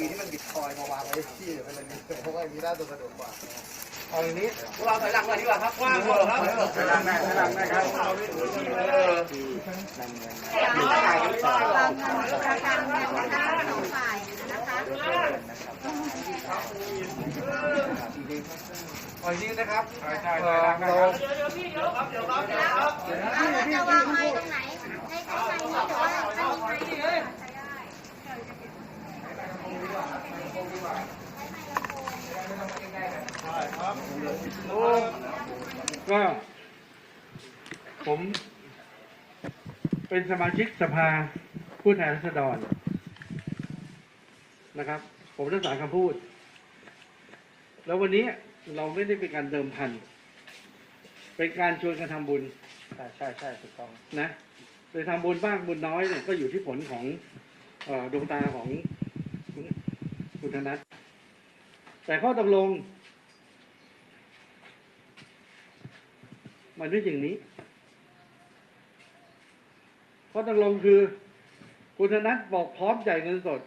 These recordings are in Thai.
ขี้อะไรนี้เพราะว่าอย่างนี้น่าจะสะดวกกว่าเอาอย่างนี้พวกเราถอยหลังมาดีกว่าครับกว้างกว่าครับถอยหลังได้ถอยหลังได้ครับเออการทำประกันกันนะคะสองฝ่ายนะคะเอาอย่างนี้นะครับใช่ใช่เอ่อเราเดี๋ยวพี่เดี๋ยวครับเดี๋ยวครับเดี๋ยวครับ เราจะวางไม้ตรงไหนให้ใช้ไม้นี้หรือว่าใช้ไม้นี้ใช้ได้ ก็ผมเป็นสมาชิกสภาผู้แทนราษฎรนะครับ ผมรักษาคำพูด แล้ววันนี้เราไม่ได้เป็นการเดิมพัน เป็นการชวนกันทำบุญ ใช่ใช่ใช่ถูกต้องนะโดยทำบุญบ้างบุญน้อยเนี่ยก็อยู่ที่ผลของเออดวงตาของคุณคุณธนัทแต่ข้อตกลง มันไม่จริงนี้ข้อตกลงคือ คุณธนัทบอกพร้อมจ่ายเงินสด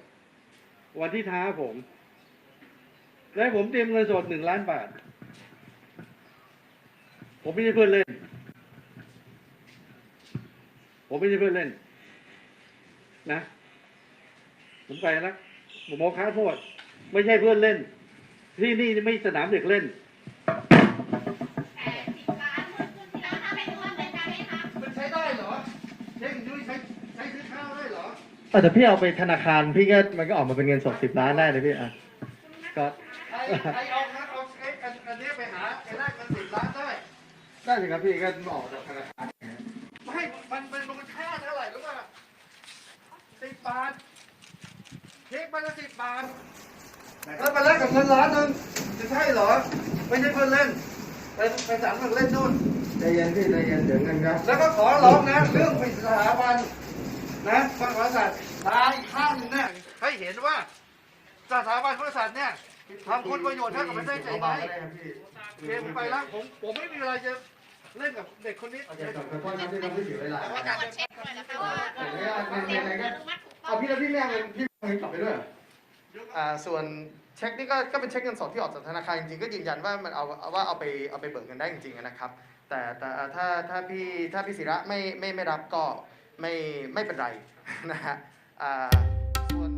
วันที่ท้าผม และผมเตรียมเงินสดหนึ่งล้านบาท ผมไม่ใช่เพื่อนเล่น ผมไม่ใช่เพื่อนเล่น นะ ผมไปแล้วผมโมค้าโทษไม่ใช่เพื่อนเล่น ที่นี่ไม่สนามเด็กเล่น อเออแต่พี่เอาไปธนาคารพี่ก็มันก็ออกมาเป็นเงินสดสิบล้านได้เลยพี่อะก็ไอ้ไอ้เอาครับเอาไอ้อันอันนี้ไปหาไปได้เงินสิบล้านได้ได้สิครับพี่ก็ออกจากธนาคารไม่มันเป็นมูลค่าเท่าไหร่รู้ป่ะสิบบาทเค้กมันละสิบบาทแล้วมาแลกกับเงินล้านนึงจะใช่เหรอ ไม่ใช่เพื่อนเล่นไปไปสามเพื่อนเล่นนู่นใจเย็นพี่ใจเย็นเดี๋ยวเงินครับแล้วก็ขอร้องนะเรื่องปิดสถาบัน นะพระมหากษัตริย์ตายข้างหนึงเนี่ยให้เห็นว่าสถาบันพระกษัตริย์เนี่ยทำคุณประโยชน์ให้กับประเทศไทยไหมเกมไปแล้วผมผมไม่มีเวลาจะเล่นกับเด็กคนนี้โอเคขอบคุณครับที่ทำให้เสียเวลาตรวจเช็คหน่อยนะคะว่าเอาพี่แล้วพี่ไม่เอาเงินพี่เงินกลับไปด้วยอ่าส่วนเช็คนี่ก็ก็เป็นเช็คเงินสดที่ออกจากธนาคารจริงๆก็ยืนยันว่ามันเอาว่าเอาไปเอาไปเบิกเงินได้จริงๆนะครับ แต่แต่ถ้าถ้าพี่ถ้าพี่ศิระไม่ไม่ไม่รับก็ ไม่ไม่เป็นไรนะฮะส่วน